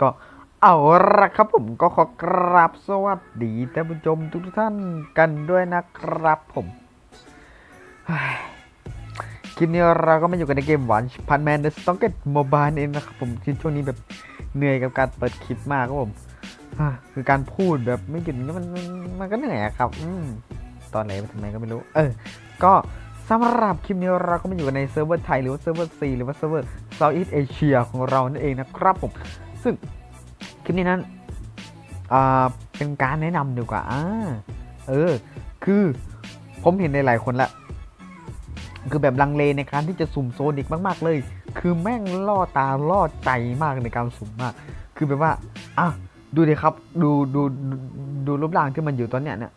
ก็เอาละครับผมก็ขอกราบสวัสดีท่านผู้ชมทุกท่านกันด้วยนะครับผมคลิปนี้เราก็มาอยู่กันในเกมหวานพันแมนเดอะสต็อกเก็ตโมบายเองนะครับผมคือช่วงนี้แบบเหนื่อยกับการเปิดคลิปมากครับผมคือการพูดแบบไม่หยุดมันมันมันก็เหนื่อยครับ อืตอนไหนทำไมก็ไม่รู้ เออ ก็สำหรับคลิปนี้เราก็มาอยู่กันในเซิร์ฟเวอร์ไทยหรือว่าเซิร์ฟเวอร์ซีหรือว่าเซิร์ฟเวอร์เซาท์อีสเอเชียของเรานั่นเองนะครับผม ซึ่งคลิปนี้นั้นอ่าเป็นการแนะนำดีกว่าอ่าเออ คือผมเห็นในหลายคนละ คือแบบลังเลในการที่จะสุ่มโซนิกมาก ๆ เลย คือแม่งล่อตาล่อใจมากในการสุ่มมาก คือแบบว่าอะดูดิครับ ดูดูดูดูรูปร่างที่มันอยู่ตอนเนี้ยเนี่ย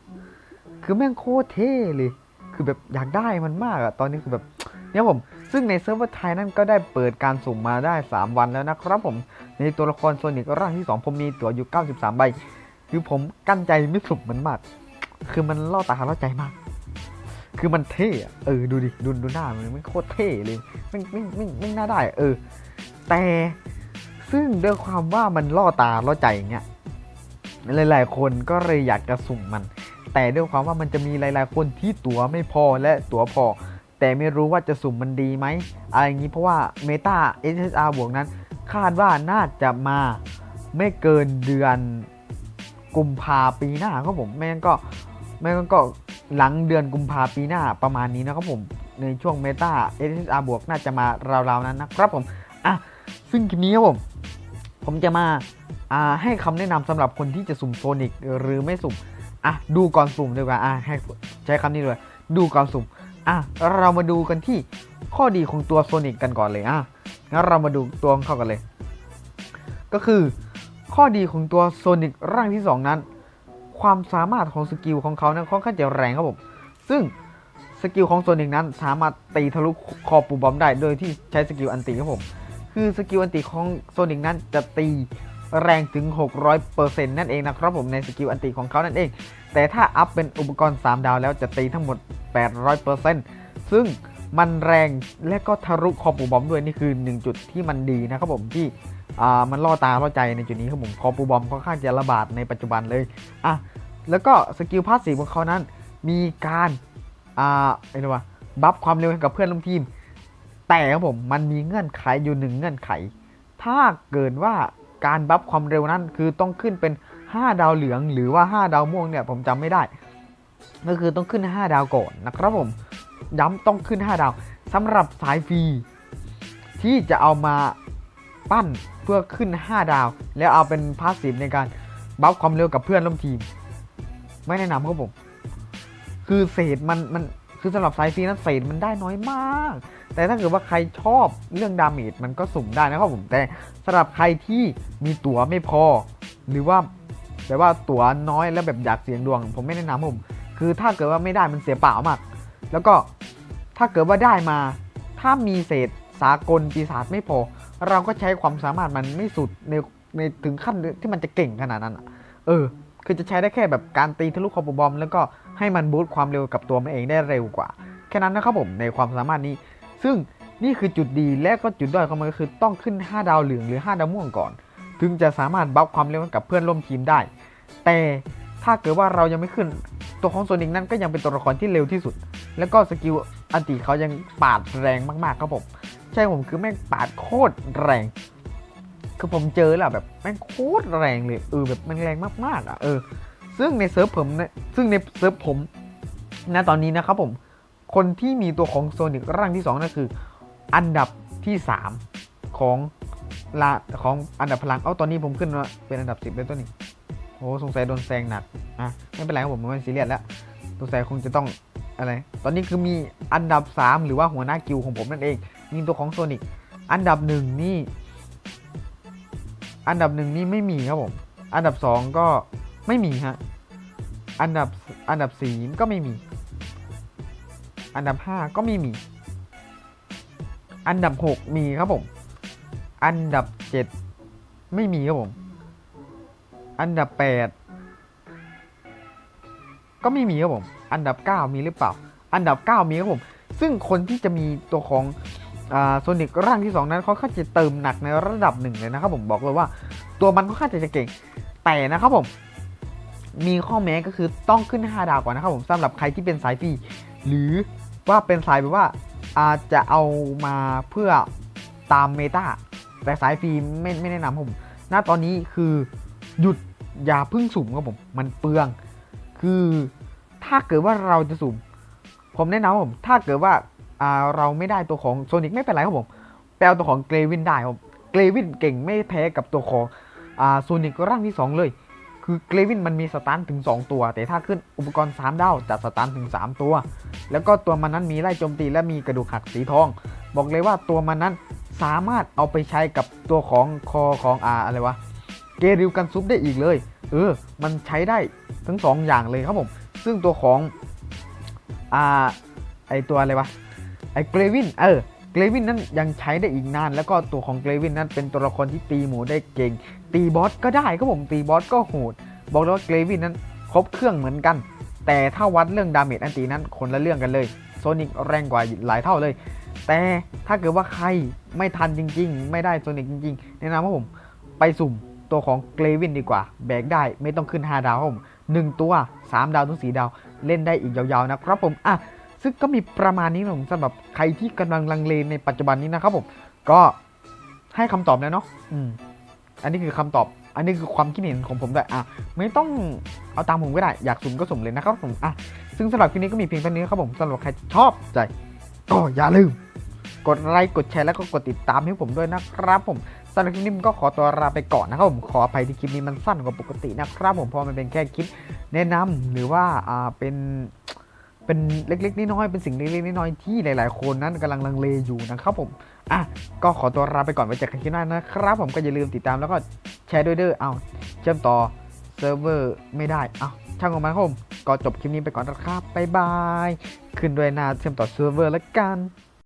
คือแม่งโคตรเท่เลย คือแบบอยากได้มันมากอะตอนนี้คือแบบเนี่ยผม ซึ่งในเซิร์ฟเวอร์ไทยนั่นก็ได้เปิดการสุ่มมาได้ 3 วันแล้วนะครับผม ในตัวละครโซนิกร่างที่ 2 ผมมีตั๋วอยู่ 93 ใบ คือผมกั้นใจไม่สุ่มมันมาก คือมันล่อตาล่อใจมาก คือมันเท่เออดูดิดูดูหน้ามันมันโคตรเท่เลยไม่ไม่ไม่ไม่น่าได้ เออ แต่ซึ่งด้วยความว่ามันล่อตาล่อใจอย่างเงี้ยหลาย ๆ คนก็เลยอยากจะสุ่มมัน แต่ด้วยความว่ามันจะมีหลาย ๆ คนที่ตั๋วไม่พอและตั๋วพอ แต่ไม่รู้ว่าจะสุ่มมันดีไหมอะไรอย่างนี้เพราะว่าเมตา SSR บวกนั้น คาดว่าน่าจะมาไม่เกินเดือนกุมภาปีหน้าครับผมไม่งั้นก็ไม่งั้นก็หลังเดือนกุมภาปีหน้าประมาณนี้นะครับผมในช่วงเมตา SSR บวกน่าจะมาราวๆนั้นนะครับผมอะซึ่งคลิปนี้ครับผม ผมจะมาอ่าให้คำแนะนำสำหรับคนที่จะสุ่มโซนิกหรือไม่สุ่มอะดูก่อนสุ่มดีกว่าอะให้ใช้คำนี้เลยดูก่อนสุ่ม อะเรามาดูกันที่ข้อดีของตัวโซนิกกันก่อนเลยอะงั้นเรามาดูตัวของเขากันเลย ก็คือข้อดีของตัวโซนิกร่างที่ 2 นั้น ความสามารถของสกิลของเขานั้นค่อนข้างจะแรงครับผม ซึ่งสกิลของโซนิกนั้นสามารถตีทะลุคอปูบอมได้โดยที่ใช้สกิลอันติครับผม คือสกิลอันติของโซนิกนั้นจะตีแรงถึง 600%นั่นเองนะครับผมในสกิลอันติของเขานั่นเอง แต่ถ้าอัพเป็นอุปกรณ์ 3 ดาวแล้วจะตีทั้งหมด 800%ซึ่งมันแรงและก็ทะลุคอปูบอมด้วยนี่คือ 1 จุดที่มันดีนะครับผมที่อ่ามันล่อตาล่อใจในจุดนี้ครับผมคอปูบอมค่อนข้างจะระบาดในปัจจุบันเลยอะแล้วก็สกิลพาสซีฟของเขานั้น มีการอ่าอะไรวะบัฟความเร็วให้กับเพื่อนร่วมทีม แต่ครับผมมันมีเงื่อนไขอยู่หนึ่งเงื่อนไข ถ้าเกิดว่าการบัฟความเร็วนั้นคือต้องขึ้นเป็น 5 ดาวเหลืองหรือว่า 5 ดาวม่วงเนี่ยผมจำไม่ได้ ก็คือต้องขึ้น 5 ดาวก่อนนะครับผมย้ำต้องขึ้น 5 ดาวสำหรับสายฟรีที่จะเอามาปั้นเพื่อขึ้น 5 ดาว แล้วเอาเป็นพาสซีฟในการบัฟความเร็วกับเพื่อนร่วมทีม ไม่แนะนำครับผม คือเศษมันมันคือสำหรับสายฟรีนั้นเศษมันได้น้อยมาก แต่ถ้าเกิดว่าใครชอบเรื่องดาเมจมันก็สุ่มได้นะครับผมแต่สำหรับใครที่มีตั๋วไม่พอ หรือว่า แบบว่าตั๋วน้อยแล้วแบบอยากเสี่ยงดวง ผมไม่แนะนำผมคือถ้าเกิดว่าไม่ได้มันเสียเปล่ามาก แล้วก็ถ้าเกิดว่าได้มา ถ้ามีเศษสากลปีศาจไม่พอ เราก็ใช้ความสามารถมันไม่สุดในในถึงขั้นที่มันจะเก่งขนาดนั้นเออ คือจะใช้ได้แค่แบบการตีทะลุคอมโบบอม แล้วก็ให้มันบูสต์ความเร็วกับตัวมันเองได้เร็วกว่า แค่นั้นนะครับผมในความสามารถนี้ ซึ่งนี่คือจุดดีและก็จุดด้อยของมันก็คือต้องขึ้น 5 ดาวเหลืองหรือ 5 ดาวม่วงก่อน ถึงจะสามารถบัฟความเร็วกับเพื่อนร่วมทีมได้ แต่ถ้าเกิดว่าเรายังไม่ขึ้นตัวของโซนิกนั้นก็ยังเป็นตัวละครที่เร็วที่สุด แล้วก็สกิลอันติเขายังปาดแรงมากๆครับผม ใช่ผมคือแม่งปาดโคตรแรง คือผมเจอแล้วแบบแม่งโคตรแรงเลยเออแบบมันแรงมากๆอะเออ ซึ่งในเซิร์ฟผมนะซึ่งในเซิร์ฟผมณตอนนี้นะครับผม คนที่มีตัวของโซนิกร่างที่2นั่นคือ อันดับที่ 3 ของ ลาของอันดับพลัง เอ้าตอนนี้ผมขึ้นมาเป็นอันดับ10เลยตัวนี้โอ้สงสัยโดนแซงหนักอะไม่เป็นไรครับผมไม่ซีเรียสแล้วสงสัยคงจะต้องอะไร ตอนนี้คือมีอันดับ 3 หรือว่าหัวหน้ากิลของผมนั่นเองมีตัวของโซนิกอันดับหนึ่งนี่ อันดับหนึ่งนี่ไม่มีครับผม อันดับสองก็ไม่มีฮะ อันดับอันดับสี่ก็ไม่มี อันดับห้าก็ไม่มี อันดับหกมีครับผม อันดับเจ็ดไม่มีครับผม อันดับแปดก็ไม่มีครับผม อันดับเก้ามีหรือเปล่า อันดับเก้ามีครับผม ซึ่งคนที่จะมีตัวของโซนิกร่างที่2นั้นเขาก็จะเติมหนักในระดับหนึ่งเลยนะครับผมบอกเลยว่า ตัวมันค่อนข้างจะเก่ง แต่นะครับผม มีข้อแม้ก็คือต้องขึ้น 5 ดาวก่อนนะครับผมสำหรับใครที่เป็นสายฟรีหรือว่าเป็นสายแบบว่าอาจจะเอามาเพื่อตามเมตา แต่สายฟรีไม่ไม่แนะนำครับผมณตอนนี้คือหยุดอย่าพึ่งสุ่มครับผม มันเปลือง คือถ้าเกิดว่าเราจะสุ่ม ผมแนะนำผม ถ้าเกิดว่าเราไม่ได้ตัวของโซนิกไม่เป็นไรครับผม แปลตัวของเกรวินได้ครับเกรวินเก่งไม่แพ้กับตัวของโซนิกร่างที่ 2 เลย คือเกรวินมันมีสตันถึง 2 ตัว แต่ถ้าขึ้นอุปกรณ์3ดาวจะสตันถึง 3 ตัว แล้วก็ตัวมันนั้นมีไล่โจมตีและมีกระดูกหักสีทอง บอกเลยว่าตัวมันนั้น สามารถเอาไปใช้กับตัวของคอของอาอะไรวะเกริวกันซุปได้อีกเลย เออ มันใช้ได้ทั้งสองอย่างเลยครับผม ซึ่งตัวของอาไอตัวอะไรวะไอเกรวินเออเกรวินนั้นยังใช้ได้อีกนาน แล้วก็ตัวของเกรวินนั้นเป็นตัวละครที่ตีหมูได้เก่ง ตีบอสก็ได้ครับผมตีบอสก็โหด บอกเลยว่าเกรวินนั้นครบเครื่องเหมือนกัน แต่ถ้าวัดเรื่องดาเมจอันตีนั้นคนละเรื่องกันเลยโซนิกแรงกว่าหลายเท่าเลย แต่ถ้าเกิดว่าใครไม่ทันจริง ๆ ไม่ได้โซนิกจริง ๆ แนะนำว่าผมไปสุ่มตัวของเกรวินดีกว่า แบกได้ไม่ต้องขึ้น 5 ดาวครับผมหนึ่งตัว 3 ดาวถึง4ดาว เล่นได้อีกยาวๆนะครับผมอะซึ่งก็มีประมาณนี้นะผมสำหรับใครที่กำลังลังเลในปัจจุบันนี้นะครับผมก็ให้คำตอบแล้วเนาะอืมอันนี้คือคำตอบ อันนี้คือความคิดเห็นของผมด้วยอะไม่ต้องเอาตามผมก็ได้ อยากสุ่มก็สุ่มเลยนะครับผมอะซึ่งสำหรับคลิปนี้ก็มีเพียงเท่านี้ครับผมสำหรับใครชอบใจ ก็อย่าลืม กดไลค์กดแชร์แล้วก็กดติดตามให้ผมด้วยนะครับผมสำหรับคลิปนี้ผมก็ขอตัวลาไปก่อนนะครับผมขออภัยที่คลิปนี้มันสั้นกว่าปกตินะครับผมเพราะมันเป็นแค่คลิปแนะนำหรือว่าอ่าเป็นเป็นเล็กๆน้อยๆเป็นสิ่งเล็กๆน้อยๆที่หลาย ๆ คนนั้นกำลังลังเลอยู่นะครับผมอะก็ขอตัวลาไปก่อนไว้เจอกันคลิปหน้านะครับผมก็อย่าลืมติดตามแล้วก็แชร์ด้วยเด้อเอาเชื่อมต่อเซิร์ฟเวอร์ไม่ได้เอาช่างของมันครับผม ก็จบคลิปนี้ไปก่อนนะครับบ๊ายบาย ขึ้นด้วยหน้าเชื่อมต่อเซิร์ฟเวอร์แล้วกัน